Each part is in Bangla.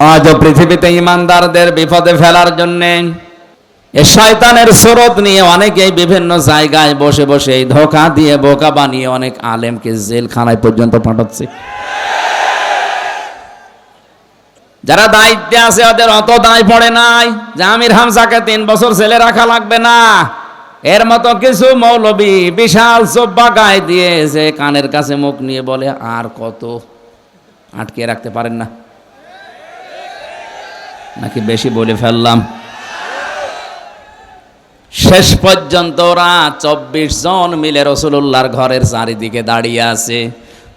আজও পৃথিবীতে ইমানদারদের বিপদে ফেলার জন্যে এ শয়তানের স্রোত নিয়ে অনেকেই বিভিন্ন জায়গায় বসে বসে ধোকা দিয়ে বোকা বানিয়ে অনেক আলেমকে জেলখানায় পর্যন্ত পাঠাচ্ছে। যারা দায়িত্বে আছে ওদের অত দায় পড়ে নাই যে আমির হামসাকে তিন বছর ছেলে রাখা লাগবে না। এর মতো কিছু মৌলবী বিশাল চোব্বা গায়ে দিয়ে যে কানের কাছে মুখ নিয়ে বলে, আর কত আটকে রাখতে পারেন না? নাকি বেশি বলে ফেললাম? শেষ পর্যন্ত ওরা চব্বিশ জন মিলে রসুল্লাহর ঘরের চারিদিকে দাঁড়িয়ে আছে।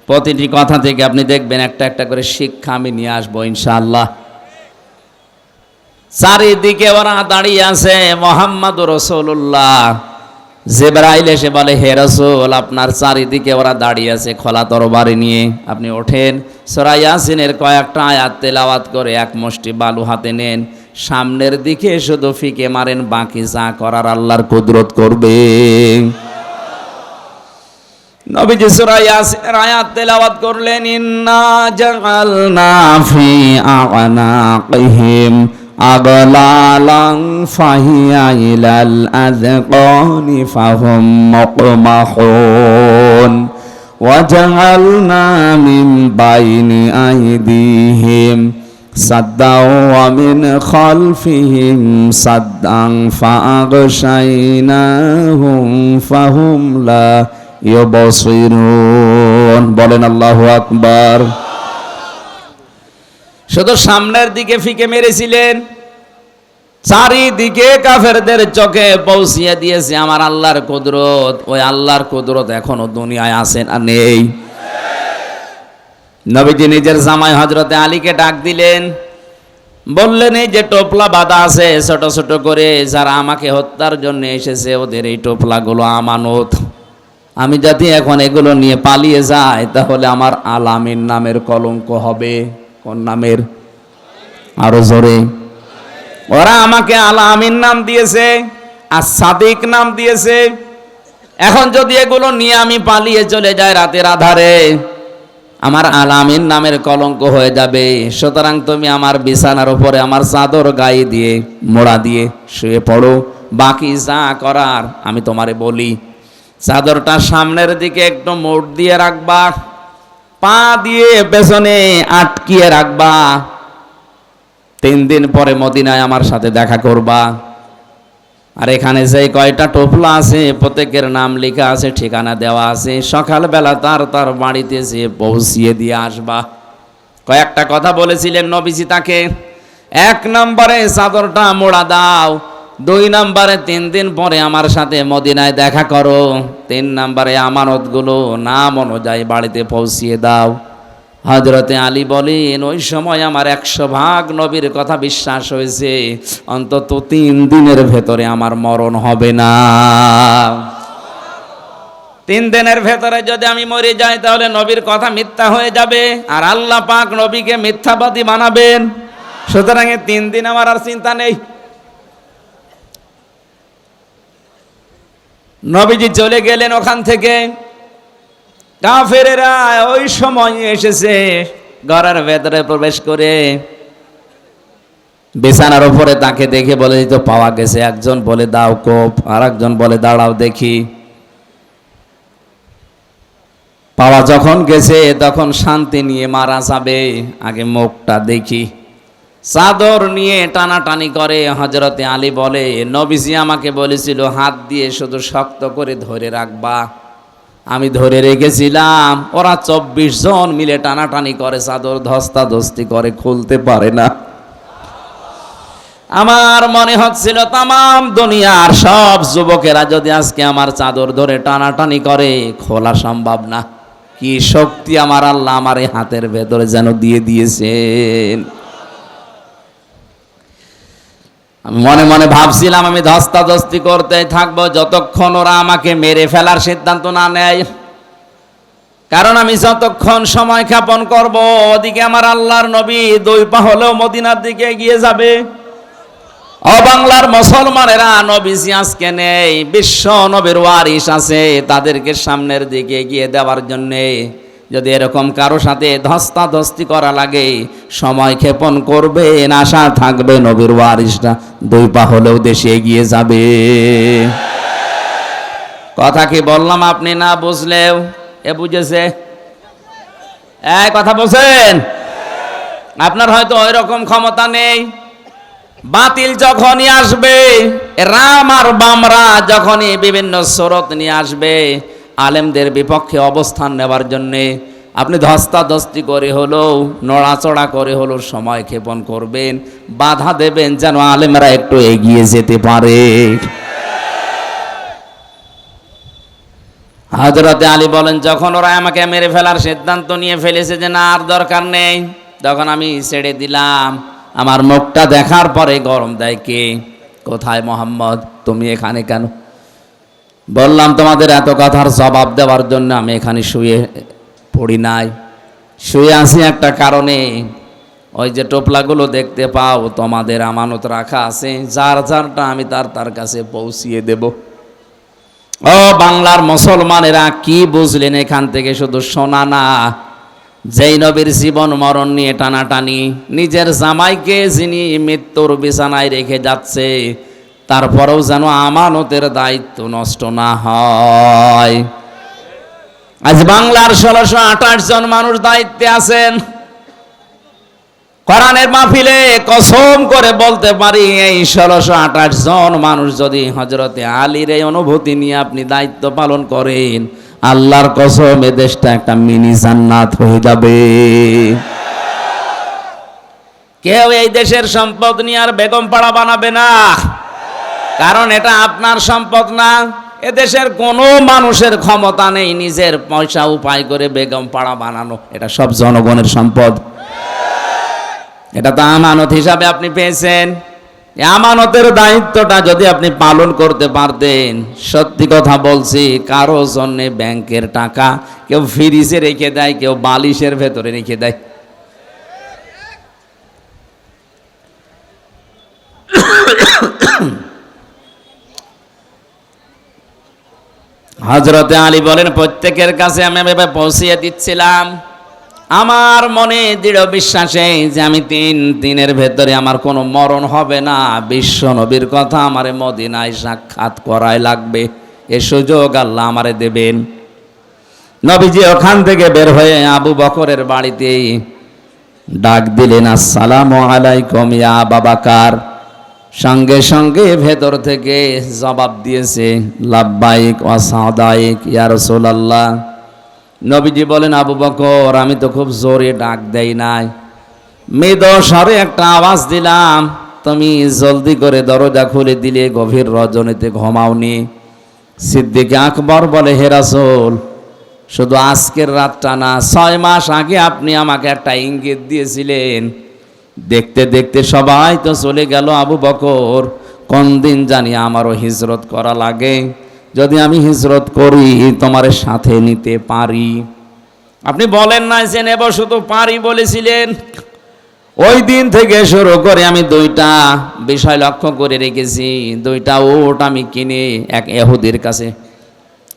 প্রতিটি কথা থেকে আপনি দেখবেন একটা একটা করে শিক্ষা আমি নিয়ে আসব ইনশাআল্লাহ। চারিদিকে ওরা দাঁড়িয়ে আছে মোহাম্মদ রসুল্লাহ জেবরাইল এসে বলে, হে রসুল, আপনার চারিদিকে ওরা দাঁড়িয়ে আছে খোলা তরবারি নিয়ে। আপনি ওঠেন। সরাইয়াসিনের কয়েকটা আয়াত তেলাওয়াত করে এক মুষ্টি বালু হাতে নেন। সামনের দিকে শুধু ফিকে মারেন, বাকি যা করার আল্লাহর কুদরত করবে। নবীজি সূরা আয়াত তেলাওয়াত করলেন, ইন্না জাআলনা ফি আ'নাকিহিম। أغلالا فهي إلى الأذقان فهم مقمحون وجعلنا من بين أيديهم سدا ومن خلفهم سدا فأغشيناهم فهم لا يبصرون بولن الله أكبر শুধু সামনের দিকে ফিকে মেরেছিলেন, চারিদিকে কাফেরদের চোখে পৌঁছিয়ে দিয়েছে আমার আল্লাহর কুদরত। ওই আল্লাহর কুদরত এখনও দুনিয়ায় আছে না নেই। নবীজি নিজের জামাই হজরতে আলীকে ডাক দিলেন, বললেন, এই যে টোপলা বাঁধা আছে, ছোট ছোট করে যারা আমাকে হত্যার জন্য এসেছে, ওদের এই টোপলাগুলো আমানত। আমি যদি এখন এগুলো নিয়ে পালিয়ে যাই, তাহলে আমার আলামিন নামের কলঙ্ক হবে। কোন নামের আরও জোরে। ওরা আমাকে আলামিন নাম দিয়েছে, আর সাদিক নাম দিয়েছে। এখন যদি এগুলো নিয়ে আমি পালিয়ে চলে যাই রাতের আধারে, আমার আলামিন নামের কলঙ্ক হয়ে যাবে। সুতরাং তুমি আমার বিছানার উপরে আমার চাদর গায়ে দিয়ে, মোড়া দিয়ে শুয়ে পড়ো। বাকি যা করার আমি তোমারে বলি। চাদরটা সামনের দিকে একটু মোড় দিয়ে রাখবা। পা দিয়ে পেছনে আটকিয়ে রাখবা। তিন দিন পরে মদিনায় আমার সাথে দেখা করবা। আর এখানে যে কয়টা টোপলা আছে, প্রত্যেকের নাম লেখা আছে, ঠিকানা দেওয়া আছে। সকালবেলা তার তার বাড়িতে যে পৌঁছিয়ে দিয়ে আসবা। কয়েকটা কথা বলেছিলেন নবীজি তাকে। এক নম্বরে চাদরটা মোড়া দাও। দুই নাম্বারে তিন দিন পরে আমার সাথে মদিনায় দেখা করো। তিন নাম্বারে আমানতগুলো নাম অনুযায়ী বাড়িতে পৌঁছিয়ে দাও। হজরতে আলী বলেন, ওই সময় আমার একশো ভাগ নবীর কথা বিশ্বাস হয়েছে। অন্তত তিন দিনের ভেতরে আমার মরণ হবে না। তিন দিনের ভেতরে যদি আমি মরে যাই, তাহলে নবীর কথা মিথ্যা হয়ে যাবে আর আল্লাহ পাক নবীকে মিথ্যাবাদী বানাবেন। সুতরাং তিন দিন আমার আর চিন্তা নেই। নবীজি চলে গেলেন ওখান থেকে। কাফেরেরা ওই সময় এসেছে ঘরের ভেতরে প্রবেশ করে। বিছানার উপরে তাকে দেখে বলে তো পাওয়া গেছে। একজন বলে, দাও কোপ। আর একজন বলে, দাঁড়াও দেখি। পাওয়া যখন গেছে, তখন শান্তি নিয়ে মারা যাবে। আগে মুখটা দেখি। চাদর নিয়ে টানাটানি করে। হজরতে আলী বলে, নবীজি আমাকে বলেছিল, হাত দিয়ে শুধু শক্ত করে ধরে রাখবা। আমি ধরে রেখেছিলাম। ওরা চব্বিশ জন মিলে টানাটানি করে, চাদর ধস্তা ধস্তি করে, খুলতে পারে না। আমার মনে হচ্ছিল তাম দুনিয়ার সব যুবকেরা যদি আজকে আমার চাদর ধরে টানাটানি করে, খোলা সম্ভব না। কি শক্তি আমার আল্লাহ আমার হাতের ভেতরে যেন দিয়ে দিয়েছেন? আমি মনে মনে ভাবছিলাম, আমি ধস্তাধস্তি করতে থাকব যতক্ষণ ওরা আমাকে মেরে ফেলার সিদ্ধান্ত না নেয়। কারণ আমি যতক্ষণ সময় ক্ষেপণ করব, ওদিকে আমার আল্লাহর নবী দুই পা হলেও মদিনার দিকে এগিয়ে যাবে। ও বাংলার মুসলমানেরা, নবীজি নেই, বিশ্ব নবীর ওয়ারিস আছে তাদেরকে সামনের দিকে এগিয়ে দেওয়ার জন্যে। যদি এরকম কারও সাথে ধস্তাধস্তি করা লাগে, সময় ক্ষেপণ করবে আশা থাকবে নবীর ওয়ারিসটা দুই পা হলেও দেশে এগিয়ে যাবে। কথা কি বললাম আপনি না বুঝলেও? এ বুঝেছে? এই কথা বলছেন? আপনার হয়তো ওই রকম ক্ষমতা নেই। বাতিল যখনই আসবে, রাম আর বামরা যখনই বিভিন্ন স্রোত নিয়ে আসবে আলেমদের বিপক্ষে অবস্থান নেবার জন্যে আপনি ধস্তাধস্তি করে হলেও, নড়াচড়া করে হলেও সময় ক্ষেপণ করবেন, বাধা দেবেন যেন আলেমরা একটু এগিয়ে যেতে পারে। হজরতে আলী বলেন, যখন ওরা আমাকে মেরে ফেলার সিদ্ধান্ত নিয়ে ফেলেছে যে না, আর দরকার নেই, তখন আমি ছেড়ে দিলাম। আমার মুখটা দেখার পরে গরম দেয় কে? কোথায় মোহাম্মদ? তুমি এখানে কেন? বললাম, তোমাদের এত কথার জবাব দেওয়ার জন্য আমি এখানে শুয়ে পড়ি নাই। শুয়ে আসি একটা কারণে। ওই যে টোপলাগুলো দেখতে পাও, তোমাদের আমানত রাখা আছে। যার যারটা আমি তার তার কাছে পৌঁছিয়ে দেব। ও বাংলার মুসলমানেরা, কি বুঝলেন এখান থেকে? শুধু শোনা না। যেই নবীর জীবন, মরণ নিয়ে টানাটানি, নিজের জামাইকে যিনি মৃত্যুর বিছানায় রেখে যাচ্ছে তারপরেও যেন আমানতের দায়িত্ব নষ্ট না হয়। আজ বাংলার ষোলোশো আঠাশ জন মানুষ দায়িত্বে আছেন। কোরআনের মাহফিলে কসম করে বলতে পারি, এই ষোলোশো আঠাশ জন মানুষ যদি হজরতে আলীর এই অনুভূতি নিয়ে আপনি দায়িত্ব পালন করেন, আল্লাহর কসম, এ দেশটা একটা মিনি জান্নাত হয়ে যাবে। কেউ এই দেশের সম্পদ নিয়ে আর বেগম পাড়া বানাবে না। কারণ এটা আপনার সম্পদ না। এদেশের কোনো মানুষের ক্ষমতা নেই নিজের পয়সা উপায় করে বেগম পাড়া বানানো। এটা সব জনগণের সম্পদ। এটা তো আমানত হিসাবে আপনি পেয়েছেন। আমানতের দায়িত্বটা যদি আপনি পালন করতে পারতেন, সত্যি কথা বলছি, কারও জন্যে ব্যাংকের টাকা কেউ ফ্রিজে রেখে দেয়, কেউ বালিশের ভেতরে রেখে দেয়। হজরতে আলী বলেন, প্রত্যেকের কাছে আমি এভাবে পৌঁছিয়ে দিচ্ছিলাম। আমার মনে দৃঢ় বিশ্বাসে যে আমি তিন দিনের ভেতরে আমার কোনো মরণ হবে না। বিশ্ব নবীর কথা আমারে মদিনায় সাক্ষাৎ করাই লাগবে। এ সুযোগ আল্লাহ আমারে দেবেন। নবীজি ওখান থেকে বের হয়ে আবু বকরের বাড়িতে ডাক দিলেন, আসসালামু আলাইকুম ইয়া বাবাকার সঙ্গে সঙ্গে ভেতর থেকে জবাব দিয়েছে, লাব্বাইক ওয়াসাদাইক ইয়া রাসূলুল্লাহ। নবীজি বলেন, আবু বকর, আমি তো খুব জোরে ডাক দেই নাই। মেদ স্বরে একটা আওয়াজ দিলাম, তুমি জলদি করে দরজা খুলে দিলে, গভীর রজনীতে ঘুমাওনি। সিদ্দিক আকবর বলে, হে রাসূল, শুধু আজকের রাতটা না, ছয় মাস আগে আপনি আমাকে একটা ইঙ্গিত দিয়েছিলেন দেখতে দেখতে সবাই তো চলে গেল আবু বকর। কোন দিন জানি আমারও হিজরত করা লাগে। যদি আমি হিজরত করি, তোমার সাথে নিতে পারি। আপনি বলেন না যে, নেব, শুধু পারি বলেছিলেন। ওই দিন থেকে শুরু করে আমি দুইটা বিষয় লক্ষ্য করে রেখেছি। দুইটা ওট আমি কিনে এক এহুদির কাছে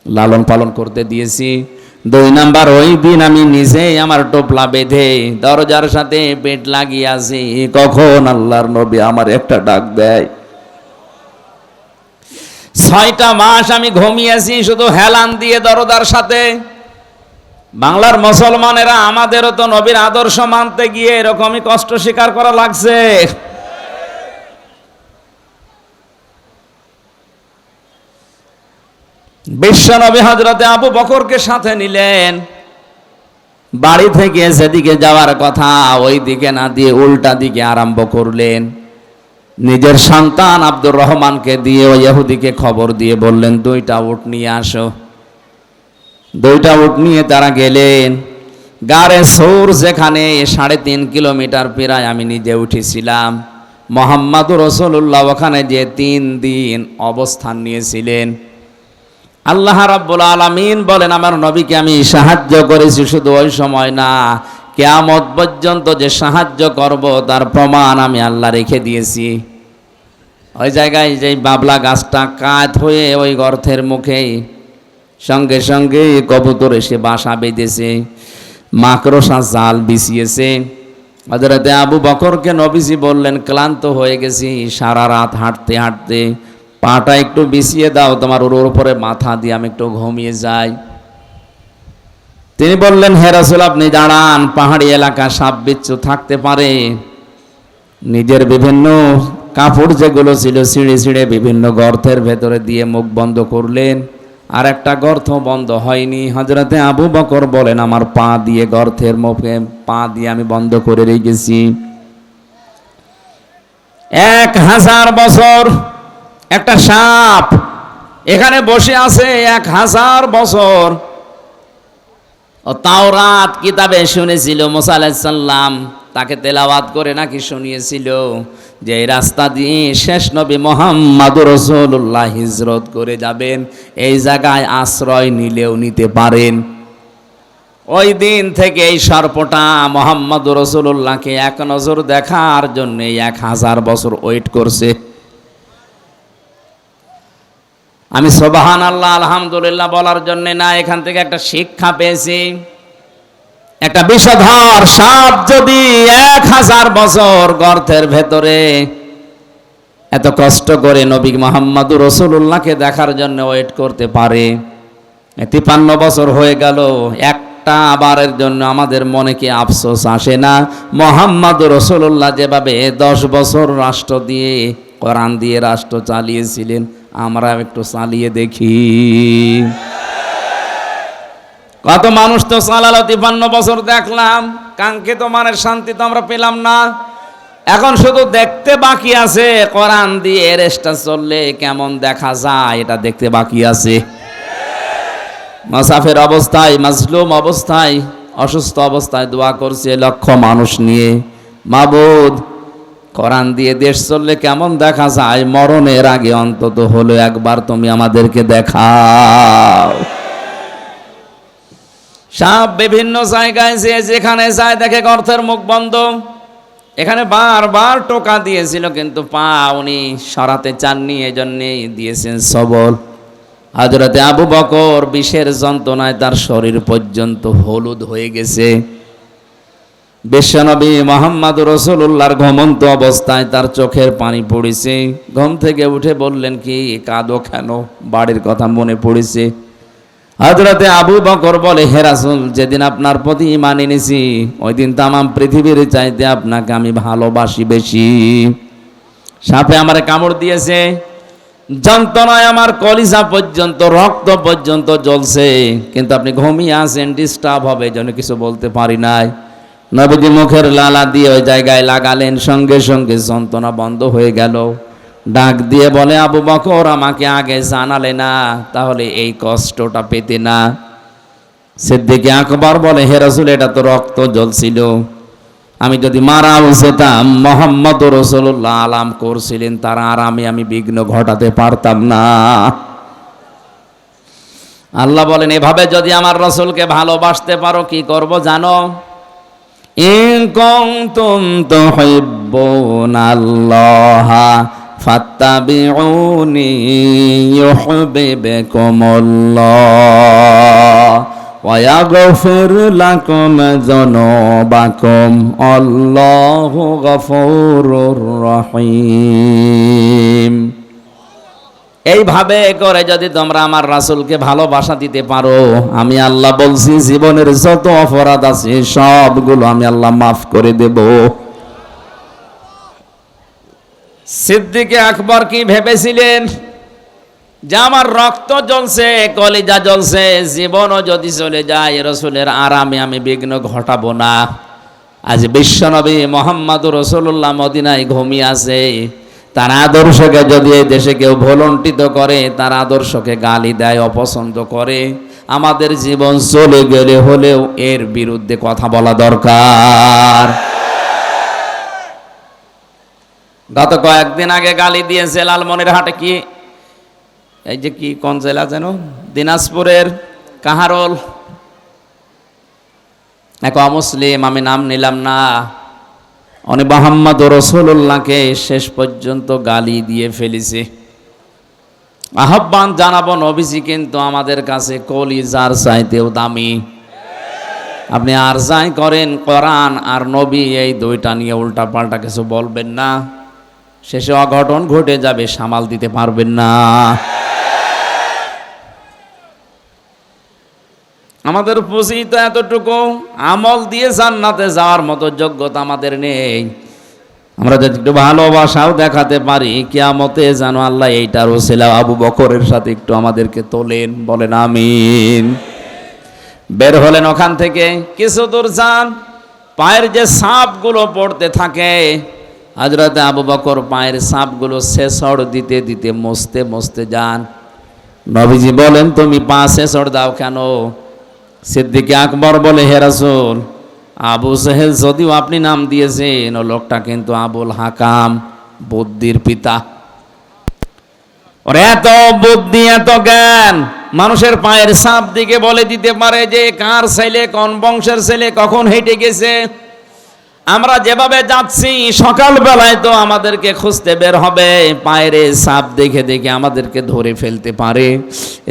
লালন পালন করতে দিয়েছি। দুই নাম্বার, ওই দিন আমি নিজেই আমার টোপলা বেঁধে দরজার সাথে পেট লাগিয়ে আছি কখন আল্লাহর নবী আমার একটা ডাক দেয়? ছয়টা মাস আমি ঘুমিয়েছি, শুধু হেলান দিয়ে দরজার সাথে। বাংলার মুসলমানেরা আমাদেরও তো নবীর আদর্শ মানতে গিয়ে এরকমই কষ্ট স্বীকার করা লাগছে। বিশ্বনবী হজরতে আবু বকরকে সাথে নিলেন। বাড়ি থেকে যেদিকে যাওয়ার কথা ওই দিকে না দিয়ে উল্টা দিকে আরম্ভ করলেন। নিজের সন্তান আব্দুর রহমানকে দিয়ে ওই ইহুদিকে খবর দিয়ে বললেন, দুইটা উট নিয়ে আসো। দুইটা উট নিয়ে তারা গেলেন। গাড়ে সৌর যেখানে সাড়ে তিন কিলোমিটার প্রায় আমি নিজে উঠেছিলাম। মোহাম্মদুর রসুল্লাহ ওখানে যে তিন দিন অবস্থান নিয়েছিলেন। আল্লাহ রাব্বুল আলামিন বলেন, আমার নবীকে আমি সাহায্য করেছি শুধু ওই সময় না। কেয়ামত পর্যন্ত যে সাহায্য করব, তার প্রমাণ আমি আল্লাহ রেখে দিয়েছি। ওই জায়গায় যে বাবলা গাছটা কাত হয়ে ওই গর্থের মুখে সঙ্গে সঙ্গে কবুতর এসে বাসা বেঁধেছে, মাকড়সা জাল বিছিয়েছে। হজরতে আবু বকরকে নবীজি বললেন, ক্লান্ত হয়ে গেছি, সারা রাত হাঁটতে হাঁটতে পাটা একটু বিছিয়ে দাও, তোমার ওর উপরে মাথা দিয়ে আমি একটু ঘুমিয়ে যাই। তিনি বললেন হেরাসুল আপনি দাঁড়ান, পাহাড়ি এলাকা সাপ বিচ্ছু থাকতে পারে। নিজের বিভিন্ন কাপড় যেগুলো ছিল ছিঁড়ে ছিঁড়ে বিভিন্ন গর্তের ভেতরে দিয়ে মুখ বন্ধ করলেন। আর একটা গর্ত বন্ধ হয়নি। হজরতে আবু বকর বলেন, আমার পা দিয়ে গর্তের মুখে পা দিয়ে আমি বন্ধ করে রেখেছি। এক হাজার বছর একটা সাপ। এখানে বসে আছে এক হাজার বছর। ও তাওরাত কিতাবে শুনেছিল মোসা তাকে তেলাওয়াত করে নাকি শুনিয়েছিল যে এই রাস্তা দিয়ে শেষ নবী মোহাম্মদ রসুল্লাহ হিজরত করে যাবেন, এই জায়গায় আশ্রয় নিলেও নিতে পারেন। ওই দিন থেকে এই সর্পটা মোহাম্মদ রসুল্লাহকে এক নজর দেখার জন্য এক হাজার বছর ওয়েট করছে। আমি সোবাহান আল্লাহ আলহামদুলিল্লাহ বলার জন্য না, এখান থেকে একটা শিক্ষা পেয়েছি। একটা বিষধর সাপ যদি এক হাজার বছর গর্তের ভেতরে এত কষ্ট করে নবী মোহাম্মদ রসুল্লাহকে দেখার জন্য ওয়েট করতে পারে তিপান্ন বছর হয়ে গেল, একটা আবারের জন্য আমাদের মনে কি আফসোস আসে না? মোহাম্মদ রসুল্লাহ যেভাবে দশ বছর রাষ্ট্র দিয়ে, কোরআন দিয়ে রাষ্ট্র চালিয়েছিলেন আমরা একটু চালিয়ে দেখি। কত মানুষ তো চালালো তিপান্ন বছর দেখলাম, কাঙ্ক্ষিত মানের শান্তি তো আমরা পেলাম না। এখন শুধু দেখতে বাকি আছে, কোরআন দিয়ে রেস্টা চললে কেমন দেখা যায়, এটা দেখতে বাকি আছে। মাসাফের অবস্থায়, মাজলুম অবস্থায়, অসুস্থ অবস্থায় দোয়া করছে লক্ষ মানুষ নিয়ে। মাবুদ কোরআন দিয়ে দেশ চললে কেমন দেখা যায়? মরণের আগে অন্তত হলো একবার তুমি আমাদেরকে দেখাও। সাপ বিভিন্ন জায়গায় যে যেখানে যায় দেখে গর্তের মুখ বন্ধ। এখানে বারবার টোকা দিয়েছিল, কিন্তু পা উনি সরাতে চাননি, এজন্যে দিয়েছেন সবল। হাজরতে আবু বকর বিষের যন্ত্রণায় তার শরীর পর্যন্ত হলুদ হয়ে গেছে। বিশ্বনবী মোহাম্মদ রসুল্লাহর ঘমন্ত অবস্থায় তার চোখের পানি পড়েছে। ঘুম থেকে উঠে বললেন, কি কাঁদো কেন? বাড়ির কথা মনে পড়েছে। হজরতে আবু বকর বলে হেরাসুল যেদিন আপনার প্রতি ইমান এনেছি ওই দিন তামাম পৃথিবীর চাইতে আপনাকে আমি ভালোবাসি বেশি। সাপে আমার কামড় দিয়েছে। যন্ত্রণায় আমার কলিজা পর্যন্ত, রক্ত পর্যন্ত জ্বলছে। কিন্তু আপনি ঘুমিয়ে আসেন ডিস্টার্ব হবে যেন কিছু বলতে পারি নাই। নবীজি মুখের লালা দিয়ে ওই জায়গায় লাগালেন, সঙ্গে সঙ্গে যন্ত্রণা বন্ধ হয়ে গেল। ডাক দিয়ে বলে, আবু বকর, আমাকে আগে জানালে না, তাহলে এই কষ্টটা পেতে না। সিদ্দিকে আকবর বলে, হে রসুল, এটা তো রক্ত জ্বলছিল। আমি যদি মারাও যেতাম মোহাম্মদ রসুল্লাহ আলাম করছিলেন, তার আরামে আমি বিঘ্ন ঘটাতে পারতাম না। আল্লাহ বলেন, এভাবে যদি আমার রসুলকে ভালোবাসতে পারো, কি করব জানো? إن كنتم تحبون الله فاتبعوني يحببكم الله ويغفر لكم ذنوبكم الله غفور رحيم এইভাবে করে যদি তোমরা আমার রাসুলকে ভালোবাসা দিতে পারো, আমি আল্লাহ বলছি, জীবনের যত অপরাধ আছে, সবগুলো আমি আল্লাহ মাফ করে দেব। সিদ্দিকে আকবর কি ভেবেছিলেন? যে আমার রক্ত জ্বলছে, কলিজা জ্বলছে, জীবনও যদি চলে যায়, রসুলের আরামে আমি বিঘ্ন ঘটাবো না। আজ বিশ্বনবী মোহাম্মদ রসুল্লাহ মদিনায় ঘুমিয়ে আছে। তার আদর্শকে যদি এই দেশে কেউ ভলন্টিত করে, তার আদর্শকে গালি দেয়, অপছন্দ করে, আমাদের জীবন চলে গেলে হলেও এর বিরুদ্ধে কথা বলা দরকার। গত কয়েকদিন আগে গালি দিয়েছে লালমনির হাটে কি, এই যে কি, কোন জেলা যেন? দিনাজপুরের কাহারল। এক অমুসলিম, আমি নাম নিলাম না। উনি মোহাম্মদ রসুল্লাহকে শেষ পর্যন্ত গালি দিয়ে ফেলেছে। আহ্বান জানাব নবীজি, কিন্তু আমাদের কাছে কলি যার চাইতেও দামি। আপনি আর যাই করেন কোরআন আর নবী, এই দুইটা নিয়ে উল্টা পাল্টা কিছু বলবেন না। শেষে অঘটন ঘটে যাবে, সামাল দিতে পারবেন না। আমাদের পুঁজি তো এতটুকু আমল দিয়ে জান্নাতে যাওয়ার মতো যোগ্যতা আমাদের নেই। আমরা যদি একটু ভালোবাসাও দেখাতে পারি, কিয়ামতে জানো আল্লাহ এইটার ওসিলা আবু বকরের সাথে একটু আমাদেরকে তোলেন, বলেন আমিন। বের হলেন ওখান থেকে, কিছু দূর যান, পায়ের যে সাপগুলো পড়তে থাকে হাজরতে আবু বকর পায়ের সাপগুলো শেষড় দিতে দিতে মস্তে মস্তে যান। নবীজি বলেন, তুমি পা শেষড় দাও কেন? সিদ্দিকে আকবর বলে, হে রাসূল, আবু সেহেল যদিও আপনি নাম দিয়েছেন, ও লোকটা কিন্তু আবুল হাকাম বুদ্ধির পিতা। ওর, এত বুদ্ধি, এত জ্ঞান, মানুষের পায়ের সাপ দিকে বলে দিতে পারে যে, কার ছেলে, কোন বংশের ছেলে, কখন হেঁটে গেছে? আমরা যেভাবে যাচ্ছি সকাল বেলায় তো আমাদেরকে খুঁজতে বের হবে। পায়ের সাপ দেখে দেখে আমাদেরকে ধরে ফেলতে পারে।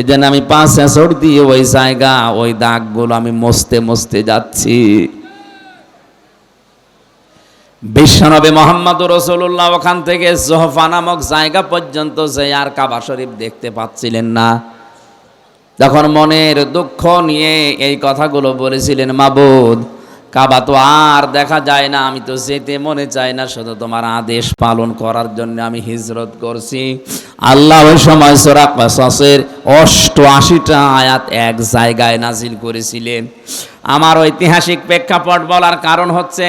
এই জন্য আমি পাঁচ এসর দিয়ে ওই জায়গা, ওই দাগগুলো আমি মস্তে মস্তে যাচ্ছি। বিশ্বনবী মোহাম্মদ রসুল্লাহ ওখান থেকে জোহফা নামক জায়গা পর্যন্ত যে আর কাবা শরীফ দেখতে পাচ্ছিলেন না। তখন মনের দুঃখ নিয়ে এই কথাগুলো বলেছিলেন, মাবুদ কাবা তো আর দেখা যায় না, আমি তো যেতে মনে চাই না, শুধু তোমার আদেশ পালন করার জন্য আমি হিজরত করছি। আল্লাহ ওই সময় সোরা কসের অষ্টআশিটা আয়াত এক জায়গায় নাজিল করেছিলেন। আমার ঐতিহাসিক প্রেক্ষাপট বলার কারণ হচ্ছে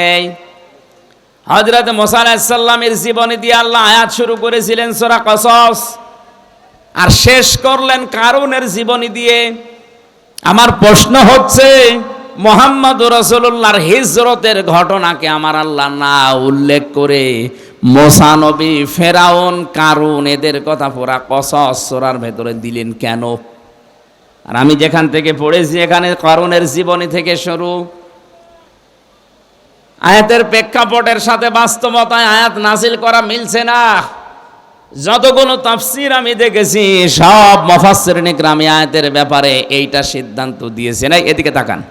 হজরত মোসা আলাহিসাল্লামের জীবনী দিয়ে আল্লাহ আয়াত শুরু করেছিলেন সোরা কসস। আর শেষ করলেন কারুনের জীবনী দিয়ে। আমার প্রশ্ন হচ্ছে মোহাম্মদ রসুল্লাহর হিজরতের ঘটনাকে আমার আল্লাহ না উল্লেখ করে মোসানবী ফেরাউন, কারুন, এদের কথা পুরা কসস সোরার ভেতরে দিলেন কেন? আর আমি যেখান থেকে পড়েছি এখানে কারুনের জীবনী থেকে শুরু। আয়াতের প্রেক্ষাপটের সাথে বাস্তবতায় আয়াত নাসিল করা মিলছে না। যতগুলো তাফসির আমি দেখেছি, সব মফাসির নিকরামি আয়াতের ব্যাপারে এইটা সিদ্ধান্ত দিয়েছে। না এদিকে তাকান।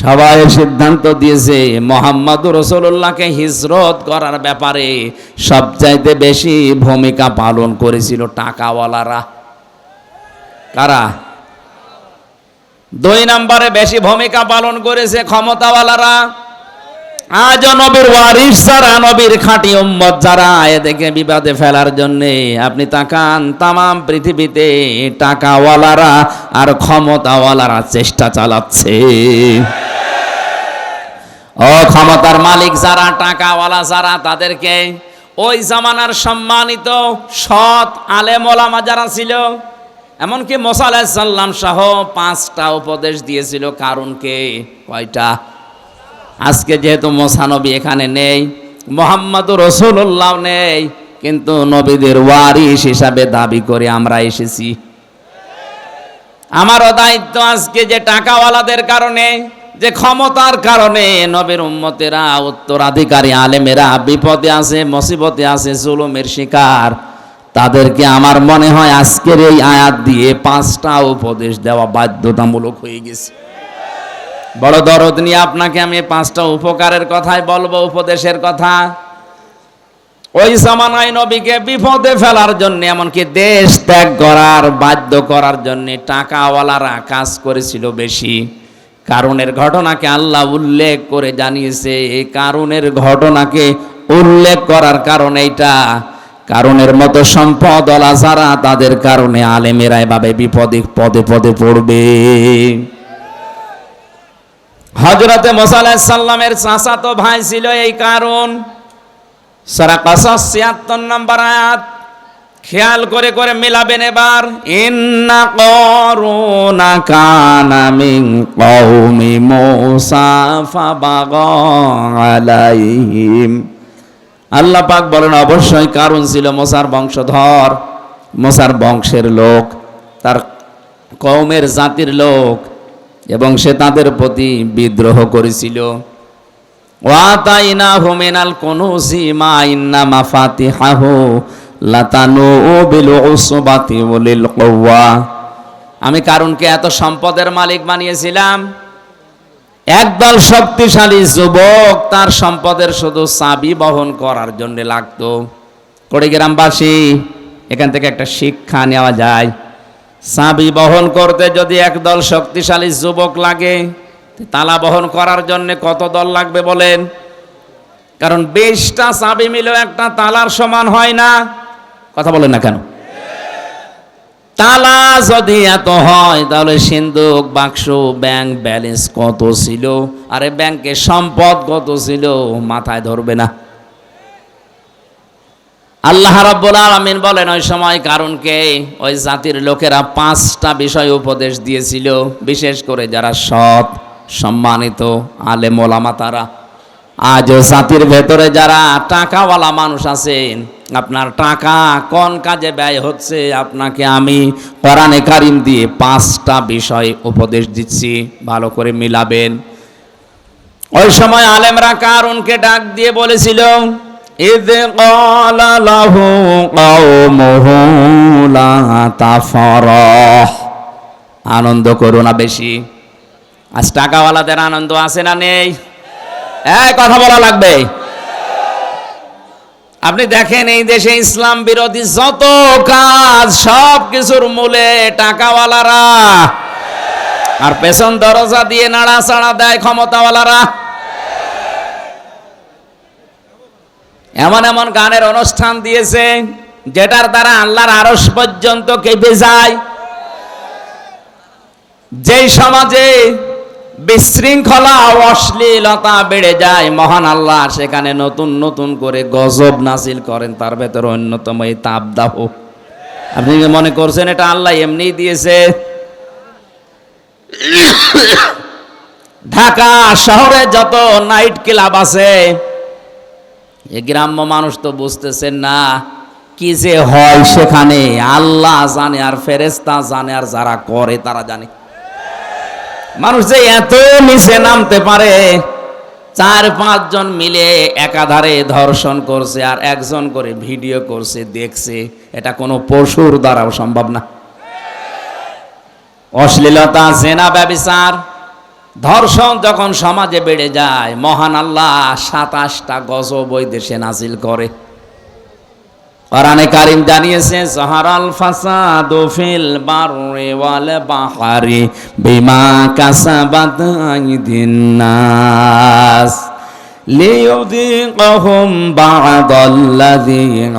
সবাই সিদ্ধান্ত দিয়েছে, মোহাম্মদ রসুল্লাহকে হিজরত করার ব্যাপারে সবচাইতে বেশি ভূমিকা পালন করেছিল টাকাওয়ালারা। কারা? দুই নম্বরে বেশি ভূমিকা পালন করেছে ক্ষমতাওয়ালারা। আজ নবীর ওয়ারিস যারা নবীর খাঁটি উম্মত, যারা এদেরকে বিবাদে ফেলার জন্যে আপনি তাকান, তামাম পৃথিবীতে টাকাওয়ালারা আর ক্ষমতাওয়ালারা চেষ্টা চালাচ্ছে। ও ক্ষমতার মালিক যারা, টাকাওয়ালা যারা, তাদেরকে ওই জামানার সম্মানিত সৎ আলেমোলামা যারা ছিল, এমনকি মোসা আলাহিসাল্লাম সহ পাঁচটা উপদেশ দিয়েছিল কারণকে কয়টা? আজকে যেহেতু মোসানবী এখানে নেই মোহাম্মদ রসুল্লাহ নেই, কিন্তু নবীদের ওয়ারিস হিসাবে দাবি করে আমরা এসেছি। আমারও দায়িত্ব আজকে যে টাকাওয়ালাদের কারণে, যে ক্ষমতার কারণে নবীর উম্মতেরা, উত্তরাধিকারী আলেমেরা বিপদে আছে, মুসিবতে আছে, জুলুমের শিকার। তাদেরকে আমার মনে হয় আজকের এই আয়াত দিয়ে পাঁচটা উপদেশ দেওয়া বাধ্যতামূলক হয়ে গেছে। বড় দরদ নিয়ে আপনাকে আমি পাঁচটা উপকারের কথাই বলব, উপদেশের কথা। ওই জামানায় নবীকে বিপদে ফেলার জন্য, এমনকি দেশ ত্যাগ করার, বাধ্য করার জন্য টাকাওয়ালারা কাজ করেছিল বেশি। কারণের ঘটনাকে আল্লাহ উল্লেখ করে জানিয়েছে এই কারণের ঘটনাকে উল্লেখ করার কারণ এইটা। কারণের মতো সম্পদ যারা, তাদের কারণে আলেমেরা এভাবে বিপদে, পদে পদে পড়বে। হজরতে চাষা তো ভাই ছিল এই কারণ। সারা কাসাস ছিয়াত্তর নম্বর আয়াত, খেয়াল করে করে মিলাবেন এবার। ইন্না করুনা কানা মিন কওমি মূসা আলাইহিম। আল্লাহ পাক বলেন, অবশ্যই কারণ ছিল মোসার বংশধর, মোসার বংশের লোক, তার কওমের জাতির লোক। এবং সে তাদের প্রতি বিদ্রোহ করেছিল। ওয়াতাইনা আমি কারণকে এত সম্পদের মালিক বানিয়েছিলাম? একদল শক্তিশালী যুবক তার সম্পদের শুধু চাবি বহন করার জন্য লাগতো। কুড়িগ্রামবাসী, এখান থেকে একটা শিক্ষা নেওয়া যায়। চাবি বহন করতে যদি একদল শক্তিশালী যুবক লাগে, তালা বহন করার জন্য কত দল লাগবে বলেন? কারণ বিশটা চাবি মিলেও একটা তালার সমান হয় না। কথা বলেন না কেন? তালা যদি এত হয়, তাহলে সিন্ধুক, বাক্স, ব্যাংক ব্যালেন্স কত ছিল? আরে ব্যাংকে সম্পদ কত ছিল? মাথায় ধরবে না। আল্লাহ রাব্বুল আলামিন বলেন, ওই সময় কারণকে ওই জাতির লোকেরা পাঁচটা বিষয় উপদেশ দিয়েছিল। বিশেষ করে যারা সৎ, সম্মানিত, আলেম ওলামা তারা। আজও জাতির ভেতরে যারা টাকাওয়ালা মানুষ আছেন, আপনার টাকা কোন কাজে ব্যয় হচ্ছে? আপনাকে আমি কোরআনে কারিম দিয়ে পাঁচটা বিষয় উপদেশ দিচ্ছি। ভালো করে মিলাবেন। ওই সময় আলেমরা কারণকে ডাক দিয়ে বলেছিল إذ قال له قومه لا تفرح আনন্দ করো না বেশি আজ টাকাওয়ালাদের আনন্দ আছে না নেই এই কথা বলা লাগবে আপনি দেখেন এই দেশে ইসলাম বিরোধী যত কাজ সব কিছুর মূলে টাকাওয়ালারা আর পেছন দরজা দিয়ে নাড়াচাড়া দেয় ক্ষমতাওয়ালারা এমন এমন গানের অনুষ্ঠান দিয়েছে, যেটার দ্বারা আল্লাহর আরস পর্যন্ত কেঁপে যায়। যেই সমাজে বিশৃঙ্খলা অশ্লীলতা বেড়ে যায়, মহান আল্লাহ সেখানে নতুন নতুন করে গজব নাসিল করেন, তার ভেতরে অন্যতম এই তাপদাহ। আপনি মনে করছেন এটা আল্লাহ এমনি দিয়েছে? ঢাকা শহরে যত নাইট ক্লাব আছে এ গ্রাম্য মানুষ তো বুঝতেছেন না, কি যে হয় সেখানে? আল্লাহ জানে আর ফেরেস্তা জানে আর যারা করে তারা জানে। মানুষ যে এত নিচে নামতে পারে, চার পাঁচজন মিলে একাধারে ধর্ষণ করছে আর একজন করে ভিডিও করছে, দেখছে, এটা কোনো পশুর দ্বারাও সম্ভব না। অশ্লীলতা, জেনা, ব্যবিচার ধর্ষণ যখন সমাজে বেড়ে যায়, মহান আল্লাহ সাতাশটা গজব ওই দেশে নাজিল করে। কারিম জানিয়েছে জহারাল ফাসাদু ফিল বাররি ওয়াল বিমা নাস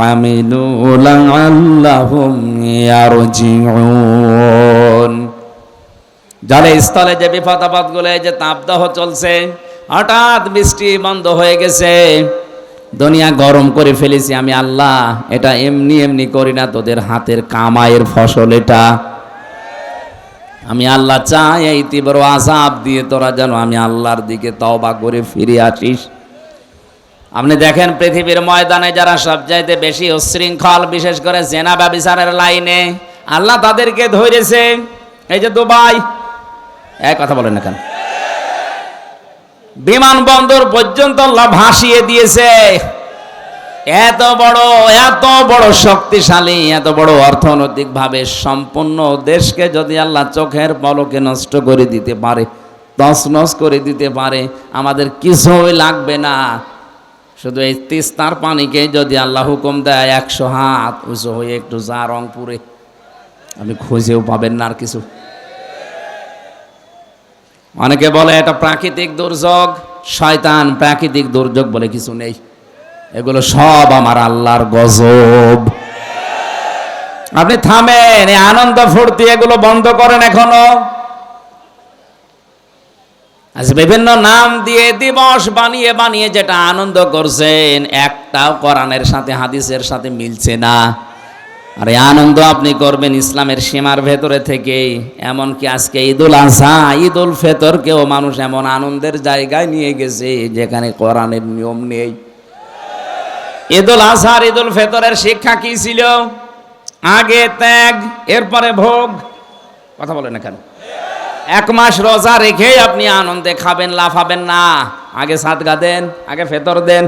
আমিলু লা'আল্লাহুম ইয়ারজিউন। জলে স্থলে যে বিপদ আপদগুলো যে তাপদাহ চলছে, হঠাৎ বৃষ্টি বন্ধ হয়ে গেছে। দুনিয়া গরম করে ফেলেছি আমি, আল্লাহ, এটা এমনি এমনি করি না, তোদের হাতের কামাইয়ের ফসল এটা। আমি আল্লাহ চাই এই তীব্র আজাব দিয়ে তোরা যেন আমি আল্লাহর দিকে তওবা করে ফিরে আসিস। আপনি দেখেন পৃথিবীর ময়দানে যারা সবচাইতে বেশি উশৃঙ্খল, বিশেষ করে জেনা ব্যবিচারের লাইনে, আল্লাহ তাদেরকে ধরেছে। এই যে দুবাই এক কথা বলেন না কেন? বিমানবন্দর পর্যন্ত আল্লাহ ভাসিয়ে দিয়েছে। এত বড় এত বড় শক্তিশালী, এত বড় অর্থনৈতিক ভাবে সম্পূর্ণ দেশকে যদি আল্লাহ চোখের পলকে নষ্ট করে দিতে পারে, তছনছ করে দিতে পারে, আমাদের কিছুই লাগবে না। শুধু এই তিস্তার পানিকে যদি আল্লাহ হুকুম দেয়, একশো হাত উঁচু হয়ে একটু যা রংপুরে, আপনি খুঁজেও পাবেন না আর কিছু। অনেকে বলে, এটা প্রাকৃতিক দুর্যোগ। শয়তান প্রাকৃতিক দুর্যোগ বলে কিছু নেই। এগুলো সব আমার আল্লাহর গজব। আপনি থামেন, এই আনন্দ ফুর্তি এগুলো বন্ধ করেন এখনও। আজ বিভিন্ন নাম দিয়ে দিবস বানিয়ে বানিয়ে যেটা আনন্দ করছেন, একটাও কোরআনের সাথে, হাদিসের সাথে মিলছে না। আর এই আনন্দ আপনি করবেন ইসলামের সীমার ভেতরে থেকে এমনকি আজকে ঈদুল আজহা ঈদুল ফেতরকেও মানুষ এমন আনন্দের জায়গায় নিয়ে গেছে, যেখানে কোরআনের নিয়ম নেই। ঈদুল আজহার ঈদুল ফেতরের শিক্ষা কি ছিল? আগে ত্যাগ, এরপরে ভোগ। কথা বলেন কেন এক মাস রোজা রেখেই আপনি আনন্দে খাবেন, লাফাবেন না। আগে সাদগা দেন, আগে ফেতর দেন।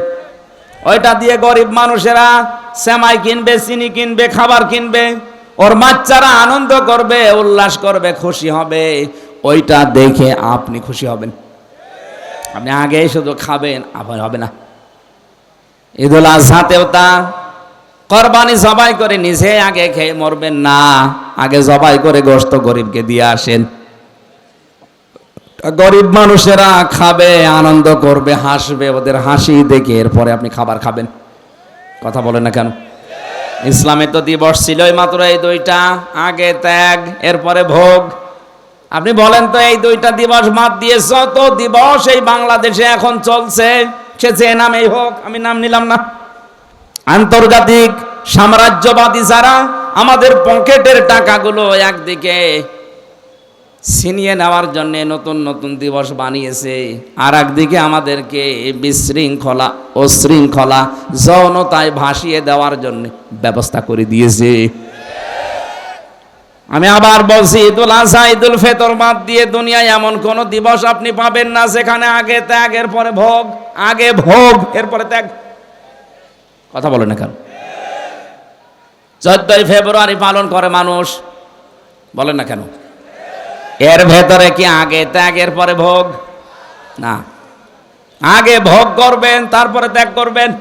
ওইটা দিয়ে গরিব মানুষেরা সেমাই কিনবে, চিনি কিনবে, খাবার কিনবে। ওর বাচ্চারা আনন্দ করবে, উল্লাস করবে, খুশি হবে। ওইটা দেখে আপনি খুশি হবেন। আপনি আগে শুধু খাবেন, আবার হবে না। ঈদুল আজহাতেও তা। কোরবানি জবাই করে নিজে আগে খেয়ে মরবেন না। আগে জবাই করে গোস্ত গরিবকে দিয়ে আসেন। গরিব মানুষেরা খাবে, আনন্দ করবে, হাসবে, ওদের হাসি দেখে এরপরে আপনি খাবার খাবেন। কথা বলেন না কেন? ইসলামে তো দিবস ছিলই মাত্র এই দুইটা, আগে ত্যাগ, এরপরে ভোগ। আপনি বলেন তো এই দুইটা দিবস বাদ দিয়ে যত দিবস এই বাংলাদেশে এখন চলছে, সে যে নামেই হোক, আমি নাম নিলাম না। আন্তর্জাতিক সাম্রাজ্যবাদী যারা, আমাদের পকেটের টাকাগুলো একদিকে ছিনিয়ে নেওয়ার জন্য নতুন নতুন দিবস বানিয়েছে। আর একদিকে আমাদেরকে বিশৃঙ্খলা ও শৃঙ্খলা যৌনতায় ভাসিয়ে দেওয়ার জন্য ব্যবস্থা করে দিয়েছে। আমি আবার বলছি ঈদুল আজহা ঈদুল ফেতর বাদ দিয়ে দুনিয়ায় এমন কোন দিবস আপনি পাবেন না যেখানে আগে ত্যাগ এরপরে ভোগ, আগে ভোগ, এরপরে ত্যাগ। কথা বলে না কেন? চোদ্দই ফেব্রুয়ারি পালন করে মানুষ। বলেন না কেন? এর ভেতরে কি আগে ত্যাগের পরে ভোগ? না। আগে ভোগ করবেন তারপরে ত্যাগ করবেন।